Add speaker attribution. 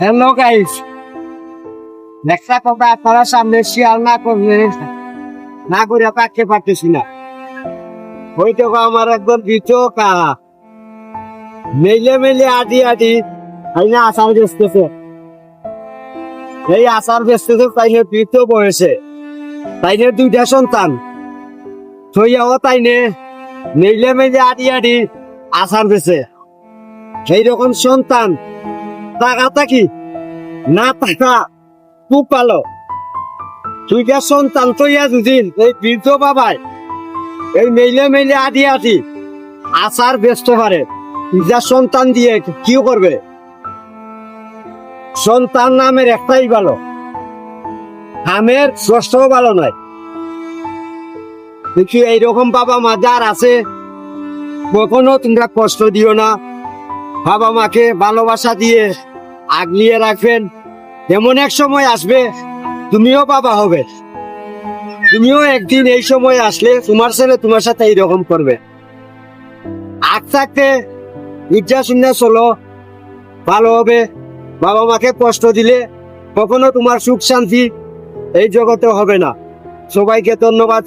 Speaker 1: Hello guys next কথা আপনারা সামনে শেয়ার না করলে না করে পাকতে পারতেছি না। হয়তো বা আমার একদম দ্বিতীয় কা মেলে মেলে আডি আডি তাই না আসার বেসতেছে এই আসার বেসতেছে তাইলে দ্বিতীয় বয়সে। তাইলে দুইটা সন্তান। থইয়াও তাইনে মেলে মেলে আডি আডি আসার বেসে সেই রকম সন্তান। টাকা থাকি না টাকা খুব ভালো তুই যা সন্তান তৈয়া দুদিন, এই বৃদ্ধ বাবাই, এই মেলে মেলে আদি আদি আসার ব্যস্ত পারে যা সন্তান দিয়ে কি করবে সন্তান নামের একটাই ভালো আমের ষষ্ঠও ভালো নয় দেখি এইরকম বাবা মা যার আছে, কখনো তোমরা কষ্ট দিও না। বাবা মাকে ভালোবাসা দিয়ে আগলিয়ে রাখবেন। এমন এক সময় আসবে, তুমিও বাবা হবে। তুমিও একদিন এই সময় আসলে তোমার ছেলে তোমার সাথে এইরকম করবে। আগ থাকতে ইচ্ছা শুনে চলো, ভালো হবে। বাবা মাকে কষ্ট দিলে কখনো তোমার সুখ শান্তি এই জগতে হবে না। সবাইকে ধন্যবাদ